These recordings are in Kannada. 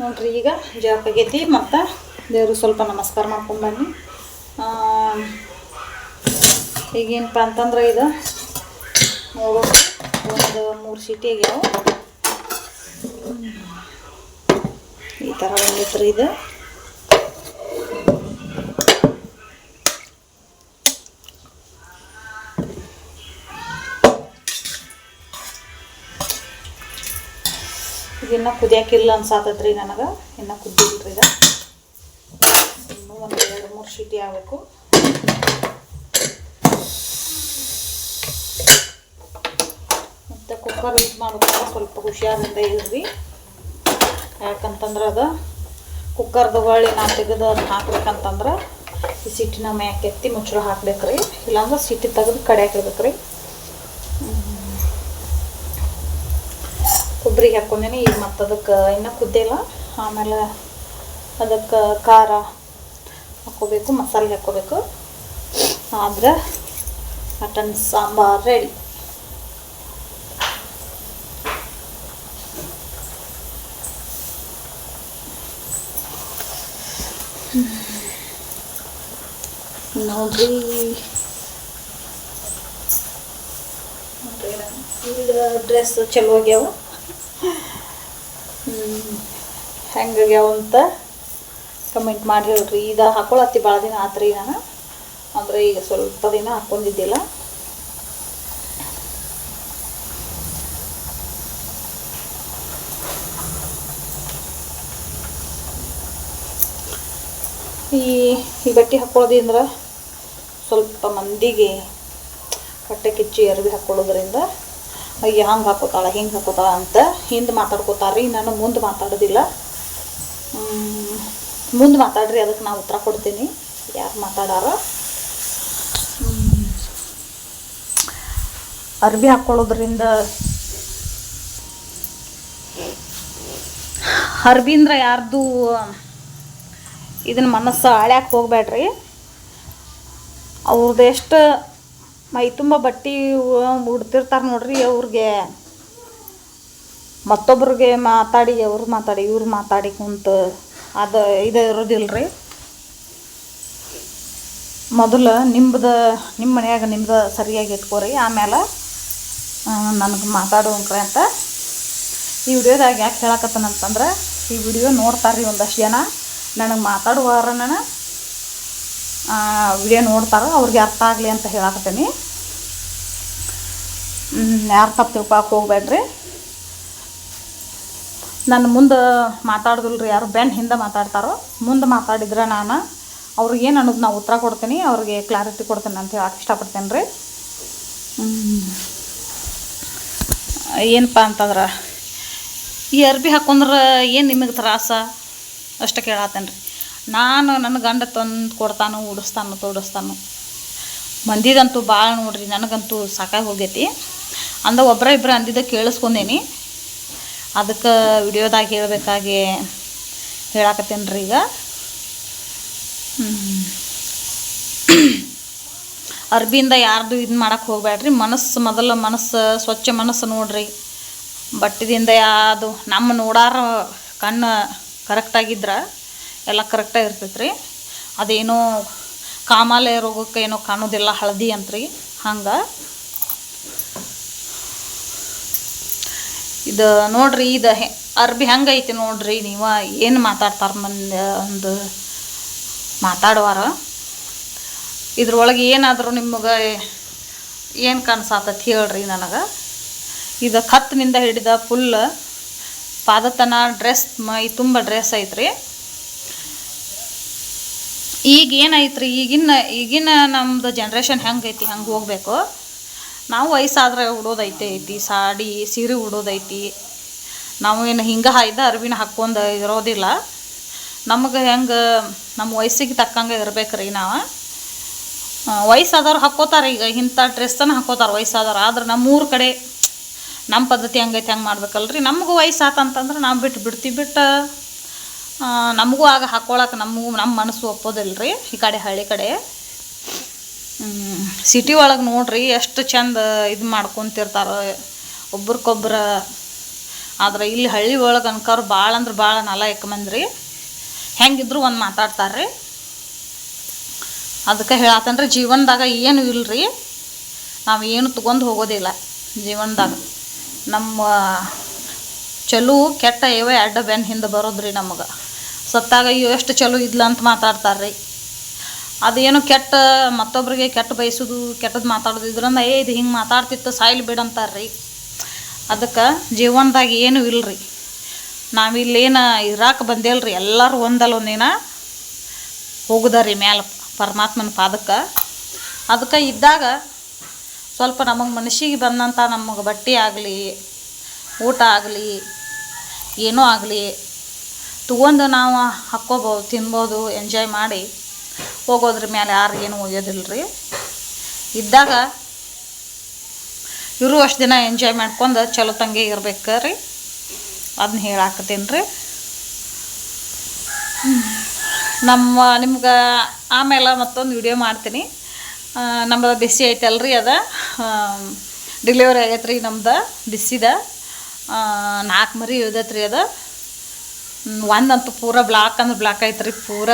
ನೋಡ್ರಿ, ಈಗ ಜಳಕ ಆಗೈತಿ ಮತ್ತು ದೇವರು ಸ್ವಲ್ಪ ನಮಸ್ಕಾರ ಮಾಡ್ಕೊಂಡು ಬನ್ನಿ. ಈಗೇನಪ್ಪ ಅಂತಂದ್ರೆ ಇದು ನೋಡೋಕೆ ಒಂದು ಮೂರು ಸೀಟಿ ಆಗ್ಯಾವ. ಈ ಥರ ಬಂದಿತ್ತು ಇದು. ಇದಿನ್ನ ಕುದಿಯಾಕಿಲ್ಲ ಅನ್ಸಾತತ್ರಿ ನನಗೆ. ಇನ್ನು ಕುದ್ದಿಲ್ರಿ ಇದು ಇನ್ನೂ ಒಂದು ಎರಡು, ಮೂರು ಸೀಟಿ ಆಗಬೇಕು. ಮತ್ತು ಕುಕ್ಕರ್ ಯೂಸ್ ಮಾಡೋದಾಗ ಸ್ವಲ್ಪ ಹುಷಾರಿಂದ ಇರ್ರಿ. ಯಾಕಂತಂದ್ರೆ ಅದು ಕುಕ್ಕರ್ದು ನಾನು ತೆಗೆದು ಅದನ್ನ ಹಾಕ್ಬೇಕಂತಂದ್ರೆ ಈ ಸಿಟ್ಟಿನ ಮ್ಯಾಕೆತ್ತಿ ಮುಚ್ಚಳ ಹಾಕ್ಬೇಕು ಹಾಕ್ಬೇಕ್ರಿ. ಇಲ್ಲಾಂದ್ರೆ ಸಿಟ್ಟಿ ತೆಗೆದು ಕಡೆ ಹಾಕಿರ್ಬೇಕ್ರಿ. ಕೊಬ್ಬರಿ ಹಾಕೊಂಡೇನೆ ಈಗ ಮತ್ತು ಅದಕ್ಕೆ ಇನ್ನೂ ಕುದ್ದಿಲ್ಲ ಆಮೇಲೆ ಅದಕ್ಕೆ ಖಾರ ಹಾಕೋಬೇಕು ಮಸಾಲೆ ಹಾಕ್ಕೋಬೇಕು. ಆದ್ರೆ ಮಟನ್ ಸಾಂಬಾರು ರೆಡಿ ನೋಡ್ರಿ. ಡ್ರೆಸ್ ಚಲೋ ಆಗ್ಯಾವ. ಹೆಂಗಾಗ್ಯಾವ ಅಂತ ಕಮೆಂಟ್ ಮಾಡಿ ಹೇಳ್ರಿ ಇದು ಹಾಕೊಳತ್ತಿ ಭಾಳ ದಿನ ಆತ್ರಿ ನಾನು. ಅಂದರೆ ಈಗ ಸ್ವಲ್ಪ ದಿನ ಹಾಕ್ಕೊಂಡಿದ್ದಿಲ್ಲ ಈ ಈ ಬಟ್ಟೆ ಹಾಕೊಳ್ಳೋದ್ರಿಂದ ಸ್ವಲ್ಪ ಮಂದಿಗೆ ಹೊಟ್ಟೆ ಕಿಚ್ಚಿ ಅರ್ವಿ ಹಾಕ್ಕೊಳ್ಳೋದ್ರಿಂದ ಅಯ್ಯ ಹಂಗೆ ಹಾಕೋತಾಳ, ಹಿಂಗೆ ಹಾಕೋತಾಳ ಅಂತ ಹಿಂದೆ ಮಾತಾಡ್ಕೋತಾರ್ರಿ. ನಾನು ಮುಂದೆ ಮಾತಾಡೋದಿಲ್ಲ. ಮುಂದೆ ಮಾತಾಡ್ರಿ, ಅದಕ್ಕೆ ನಾನು ಉತ್ತರ ಕೊಡ್ತೀನಿ. ಯಾರು ಮಾತಾಡಾರ? ಅರ್ಬಿ ಹಾಕ್ಕೊಳ್ಳೋದ್ರಿಂದ ಅರ್ಬಿಂದ್ರ ಯಾರ್ದು ಇದನ್ನ ಮನಸ್ಸು ಹಾಳ್ಯಾಕೆ ಹೋಗ್ಬೇಡ್ರಿ. ಅವ್ರದ್ದು ಎಷ್ಟು ಮೈ ತುಂಬ ಬಟ್ಟೆ ಉಡ್ತಿರ್ತಾರೆ ನೋಡ್ರಿ ಅವ್ರಿಗೆ. ಮತ್ತೊಬ್ರಿಗೆ ಮಾತಾಡಿ, ಅವ್ರು ಮಾತಾಡಿ, ಇವ್ರು ಮಾತಾಡಿ ಕುಂತ ಅದು ಇದು ಇರೋದಿಲ್ಲ ರೀ ಮೊದಲು ನಿಮ್ದು, ನಿಮ್ಮ ಮನ್ಯಾಗ ನಿಮ್ದು ಸರಿಯಾಗಿ ಇಟ್ಕೋರಿ ಆಮೇಲೆ ನನಗೆ ಮಾತಾಡೋಂಕ್ರಿ ಅಂತ. ಈ ವಿಡಿಯೋದಾಗ ಯಾಕೆ ಹೇಳಕತ್ತನಂತಂದ್ರೆ ಈ ವಿಡಿಯೋ ನೋಡ್ತಾರೆ ಒಂದಷ್ಟು ಜನ, ನನಗೆ ಮಾತಾಡುವಾರ ನಾನು ವಿಡಿಯೋ ನೋಡ್ತಾರೋ ಅವ್ರಿಗೆ ಅರ್ಥ ಆಗಲಿ ಅಂತ ಹೇಳಕತ್ತೀನಿ. ಯಾರು ತಪ್ಪು ತಿಳ್ಕೊಳಕ್ಕೆ ಹೋಗ್ಬೇಡ್ರಿ. ನನ್ನ ಮುಂದೆ ರೀ ಯಾರು? ಬೆನ್ ಹಿಂದೆ ಮಾತಾಡ್ತಾರೋ? ಮುಂದೆ ಮಾತಾಡಿದ್ರೆ ನಾನು ಅವ್ರಿಗೆ ಏನು ಅನ್ನೋದು ನಾವು ಉತ್ತರ ಕೊಡ್ತೀನಿ, ಅವ್ರಿಗೆ ಕ್ಲಾರಿಟಿ ಕೊಡ್ತೀನಿ ಅಂತ ಹೇಳಕ್ಕೆ ಇಷ್ಟಪಡ್ತೇನೆ ರೀ ಏನಪ್ಪ ಅಂತಂದ್ರೆ, ಈ ಅರ್ಬಿ ಹಾಕೊಂಡ್ರೆ ಏನು ನಿಮಗೆ ತ್ರಾಸ? ಅಷ್ಟು ಕೇಳತ್ತೇನೆ ರೀ ನಾನು ನನ್ನ ಗಂಡ ತಂದು ಕೊಡ್ತಾನು, ಉಡಿಸ್ತಾನು, ತೋಡಿಸ್ತಾನು. ಮಂದಿದಂತೂ ಭಾಳ ನೋಡ್ರಿ, ನನಗಂತೂ ಸಾಕಾಗಿ ಹೋಗೈತಿ. ಅಂದ ಒಬ್ಬರ ಇಬ್ಬರ ಅಂದಿದ್ದ ಕೇಳಿಸ್ಕೊಂಡೇನಿ. ಅದಕ್ಕೆ ವಿಡಿಯೋದಾಗ ಹೇಳಬೇಕಾಗಿ ಹೇಳಾಕತ್ತೀನಿ ರೀ ಈಗ ಅರ್ಬಿಯಿಂದ ಯಾರ್ದು ಇದು ಮಾಡಕ್ಕೆ ಹೋಗ್ಬೇಡ್ರಿ ಮನಸ್ಸು ಮೊದಲು ಮನಸ್ಸು, ಸ್ವಚ್ಛ ಮನಸ್ಸು ನೋಡ್ರಿ. ಬಟ್ಟಿದಿಂದ ಯಾವುದು ನಮ್ಮ ನೋಡಾರ ಕಣ್ಣು ಕರೆಕ್ಟಾಗಿದ್ರೆ ಎಲ್ಲ ಕರೆಕ್ಟಾಗಿ ಇರ್ತೈತೆ ರೀ ಅದೇನೋ ಕಾಮಾಲೆ ರೋಗಕ್ಕೆ ಏನೋ ಕಾಣೋದಿಲ್ಲ, ಹಳದಿ ಅಂತ್ರಿ. ಹಂಗೆ. ಇದು ನೋಡ್ರಿ ಇದು ಹೆ, ಅರ್ಬಿ ಹೆಂಗೈತಿ ನೋಡ್ರಿ ನೀವು ಏನು ಮಾತಾಡ್ತಾರೆ ಮಂದಿ ಒಂದು ಮಾತಾಡುವಾರ. ಇದ್ರೊಳಗೆ ಏನಾದರೂ ನಿಮಗೆ ಏನು ಕಾಣಿಸಾತತಿ ಹೇಳ್ರಿ ನನಗೆ. ಇದು ಕತ್ತಿನಿಂದ ಹಿಡಿದ ಫುಲ್ ಪಾದತನ ಡ್ರೆಸ್ ಮೈ ತುಂಬ ಡ್ರೆಸ್ ಐತ್ರಿ. ಈಗ ಏನೈತ್ರಿ ಈಗಿನ ಈಗಿನ ನಮ್ಮದು ಜನ್ರೇಷನ್ ಹೆಂಗೈತಿ, ಹಂಗೆ ಹೋಗಬೇಕು? ನಾವು ವಯಸ್ಸಾದ್ರೆ ಉಡೋದೈತೆ ಐತಿ, ಸಾಡಿ, ಸೀರೆ ಉಡೋದೈತಿ. ನಾವು ಏನು ಹಿಂಗೆ ಹಾಯ್ದ ಅರ್ವಿನ ಹಾಕ್ಕೊಂಡು ಇರೋದಿಲ್ಲ. ನಮಗೆ ಹೆಂಗೆ ನಮ್ಮ ವಯಸ್ಸಿಗೆ ತಕ್ಕಂಗೆ ಇರ್ಬೇಕು ರೀ ನಾವು ವಯಸ್ಸಾದವ್ರು ಹಾಕ್ಕೋತಾರೆ ಈಗ, ಇಂಥ ಡ್ರೆಸ್ಸನ್ನು ಹಾಕೋತಾರೆ ವಯಸ್ಸಾದವ್ರು. ಆದ್ರೆ ನಮ್ಮೂರ ಕಡೆ ನಮ್ಮ ಪದ್ಧತಿ ಹಂಗೈತೆ, ಹಂಗೆ ಮಾಡ್ಬೇಕಲ್ರಿ. ನಮಗೂ ವಯಸ್ಸಾತಂತಂದ್ರೆ ನಾವು ಬಿಟ್ಟು ಬಿಡ್ತೀವಿ, ಬಿಟ್ಟು ನಮಗೂ ಆಗ ಹಾಕ್ಕೊಳಕ್ಕೆ ನಮಗೂ ನಮ್ಮ ಮನಸ್ಸು ಒಪ್ಪೋದಿಲ್ಲ ರೀ ಈ ಕಡೆ, ಹಳ್ಳಿ ಕಡೆ. ಸಿಟಿ ಒಳಗೆ ನೋಡ್ರಿ ಎಷ್ಟು ಚಂದ ಇದು ಮಾಡ್ಕೊತಿರ್ತಾರೆ. ಒಬ್ರಿಗೊಬ್ರ ಆದ್ರೆ ಇಲ್ಲಿ ಹಳ್ಳಿ ಒಳಗೆ ಅನ್ಕೋರು ಭಾಳ ಅಂದ್ರೆ ಭಾಳ ನಲ ಮಂದ್ರಿ. ಹೆಂಗಿದ್ರು ಒಂದು ಮಾತಾಡ್ತಾರ್ರಿ. ಅದಕ್ಕೆ ಹೇಳತ್ತನ್ರಿ ಜೀವನದಾಗ ಏನು ಇಲ್ರಿ. ನಾವು ಏನು ತೊಗೊಂಡು ಹೋಗೋದಿಲ್ಲ ಜೀವನದಾಗ. ನಮ್ಮ ಚಲೋ ಕೆಟ್ಟ ಏವೇ ಅಡ್ಡ ಬೆನ್ನ ಹಿಂದೆ ಬರೋದ್ರಿ ನಮಗೆ. ಸತ್ತಾಗ ಎಷ್ಟು ಚಲೋ ಇದ್ಲ ಅಂತ ಮಾತಾಡ್ತಾರ್ರಿ ಅದೇನು ಕೆಟ್ಟ ಮತ್ತೊಬ್ಬರಿಗೆ ಕೆಟ್ಟ ಬಯಸೋದು ಕೆಟ್ಟದ್ದು ಮಾತಾಡೋದು, ಇದ್ರಂದ, ಏ, ಇದು ಹಿಂಗೆ ಮಾತಾಡ್ತಿತ್ತು, ಸಾಯಿಲ್ ಬಿಡಂತಾರ್ರಿ ಅದಕ್ಕೆ ಜೀವನದಾಗ ಏನು ಇಲ್ರಿ. ನಾವಿಲ್ಲೇನು ಇರಾಕ ಬಂದೇಲ್ರಿ, ಎಲ್ಲರೂ ಒಂದಲ್ಲ ಒಂದಿನ ಹೋಗುದಾರಿ ಮ್ಯಾಲೆ ಪರಮಾತ್ಮನ ಪಾದಕ್ಕೆ. ಅದಕ್ಕೆ ಇದ್ದಾಗ ಸ್ವಲ್ಪ ನಮಗೆ ಮನುಷ್ಯಿಗೆ ಬಂದಂಥ ನಮಗೆ ಬಟ್ಟೆ ಆಗಲಿ, ಊಟ ಆಗಲಿ, ಏನೋ ಆಗಲಿ, ತಗೊಂಡು ನಾವು ಹಾಕ್ಕೋಬೋದು, ತಿನ್ಬೋದು, ಎಂಜಾಯ್ ಮಾಡಿ ಹೋಗೋದ್ರ ಮೇಲೆ ಯಾರು ಏನು ಒಯ್ಯೋದಿಲ್ಲ ರೀ ಇದ್ದಾಗ ಇವರು ಅಷ್ಟು ದಿನ ಎಂಜಾಯ್ ಮಾಡ್ಕೊಂಡು ಚಲೋ ತಂಗಿ ಇರ್ಬೇಕು ರೀ ಅದನ್ನ ಹೇಳಾಕತ್ತೀನಿ ರೀ ನಮ್ಮ ನಿಮ್ಗೆ ಆಮೇಲೆ ಮತ್ತೊಂದು ವಿಡಿಯೋ ಮಾಡ್ತೀನಿ. ನಮ್ಮದು ಬಿಸಿ ಐತಲ್ರಿ ಅದ. ಡೆಲಿವರಿ ಆಗೈತೆ ರೀ ನಮ್ದು ಬಿಸಿದ. ನಾಲ್ಕು ಮರಿ ಇಳ್ದೈತೆ ರೀ ಅದು ಒಂದಂತೂ ಪೂರ ಬ್ಲಾಕ್ ಅಂದ್ರೆ ಬ್ಲಾಕ್ ಐತ್ರಿ ಪೂರ.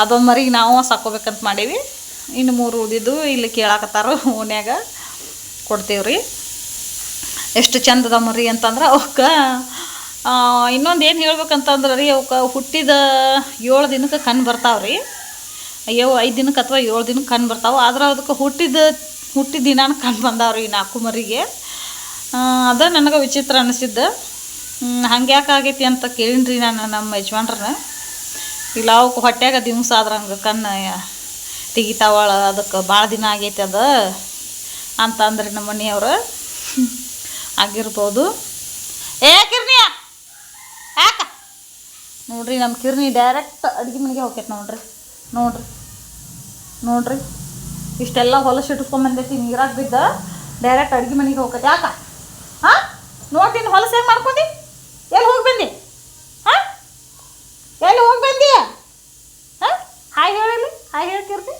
ಅದೊಂದು ಮರಿಗೆ ನಾವು ಸಾಕೋಬೇಕಂತ ಮಾಡೀವಿ. ಇನ್ನು ಮೂರು ಉಳಿದಿದ್ದು ಇಲ್ಲಿ ಕೇಳಾಕತ್ತಾರ ಓನ್ಯಾಗ ಕೊಡ್ತೀವಿ ರೀ ಎಷ್ಟು ಚಂದದ ಮರಿ ಅಂತಂದ್ರೆ ಅವಕ್ಕೆ ಇನ್ನೊಂದು ಏನು ಹೇಳ್ಬೇಕಂತಂದ್ರೆ ರೀ, ಅವಕ್ಕೆ ಹುಟ್ಟಿದ ಏಳು ದಿನಕ್ಕೆ ಕಣ್ಣು ಬರ್ತಾವೆ ರೀ ಅಯ್ಯೋ, ಐದು ದಿನಕ್ಕೆ ಅಥವಾ ಏಳು ದಿನಕ್ಕೆ ಕಣ್ಣು ಬರ್ತಾವೆ. ಆದ್ರೆ ಅದಕ್ಕೆ ಹುಟ್ಟಿದ ಹುಟ್ಟಿದ ದಿನಾನ ಕಣ್ಣು ಬಂದಾವೆ ರೀ ನಾಲ್ಕು ಮರಿಗೆ. ಅದ ನನಗೆ ವಿಚಿತ್ರ ಅನಿಸಿದ್ದು. ಹಂಗೆ ಯಾಕೆ ಆಗೈತಿ ಅಂತ ಕೇಳೀನಿ ರೀ ನಾನು ನಮ್ಮ ಯಜಮಾನ್ರನ್ನ. ಇಲ್ಲ ಅವಕ್ಕೆ ಹೊಟ್ಯಾಗ ದಿವ್ಸ ಆದ್ರೆ ಹಂಗೆ ಕಣ್ಣು ತೆಗಿತಾವಳ, ಅದಕ್ಕೆ ಭಾಳ ದಿನ ಆಗೈತೆ ಅದು. ಅಂತ ಅಂದ್ರಿ ನಮ್ಮ ಮನೆಯವರು ಆಗಿರ್ಬೋದು. ಏ, ಕಿರ್ಣಿ, ಯಾಕ? ನೋಡ್ರಿ, ನಮ್ಮ ಕಿರ್ನಿ ಡೈರೆಕ್ಟ್ ಅಡುಗೆ ಮನೆಗೆ ಹೋಗ್ತೈತೆ ನೋಡ್ರಿ. ನೋಡ್ರಿ ನೋಡ್ರಿ. ಇಷ್ಟೆಲ್ಲ ಹೊಲಸು ಇಟ್ಕೊಂಬಂದೈತಿ, ನೀರಾಗ ಬಿದ್ದ ಡೈರೆಕ್ಟ್ ಅಡುಗೆ ಮನೆಗೆ ಹೋಗ್ತೈತೆ. ಯಾಕ? ಹಾಂ? ನೋಡ್ತೀನಿ ಹೊಲಸು ಮಾಡ್ಕೊಂಡಿ? ಎಲ್ಲಿ ಹೋಗಿ ಬಂದಿ ಹಾಂ ಎಲ್ಲಿ ಹೋಗಿ ಬಂದಿ ಹಾಂ ಹಾಯ್ ಹೇಳಿಲಿ ಹಾಯ್ ಹೇಳ್ತಿರ್ತಿ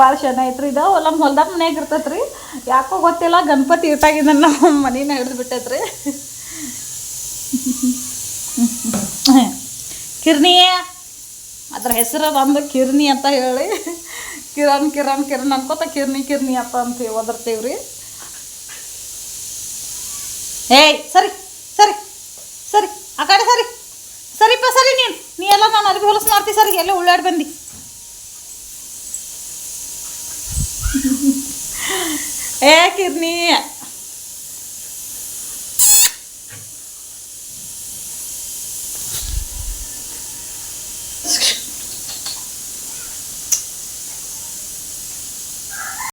ಭಾಳ ಚೆನ್ನಾಗೈತ್ರಿ ಇದು. ನಮ್ಮ ಹೊಲ್ದಾಗ ಮನ್ಯಾಗ ರೀ ಯಾಕೋ ಗೊತ್ತಿಲ್ಲ, ಗಣಪತಿ ಇಟ್ಟಾಗಿಂದ ನಮ್ಮ ಮನೇನ ಹಿಡಿದು ಬಿಟ್ಟೈತ್ರಿ. ಕಿರ್ನಿ ಅದ್ರ ಹೆಸರು ಬಂದು ಕಿರ್ನಿ ಅಂತ ಹೇಳಿ. ಕಿರಣ್ ಕಿರಣ್ ಕಿರಣ್ ಅನ್ಕೋತ ಕಿರ್ನಿ ಕಿರ್ನಿ ಅಂತ ಅಂತ ರೀ. ಏಯ್, ಸರಿ ಸರಿ ಸರಿ, ಆ ಕಡೆ ಸರಿ. ಸರಿಪ್ಪ, ಸರಿ ನೀನು. ನೀ ಎಲ್ಲ ನಾನು ಅರ್ಬಿ ಹೊಲಸು ಮಾಡ್ತೀನಿ ಸರಿ, ಎಲ್ಲ ಉಳ್ಳಾಡಿ ಬಂದು. ಏ ಕಿರ್ನಿ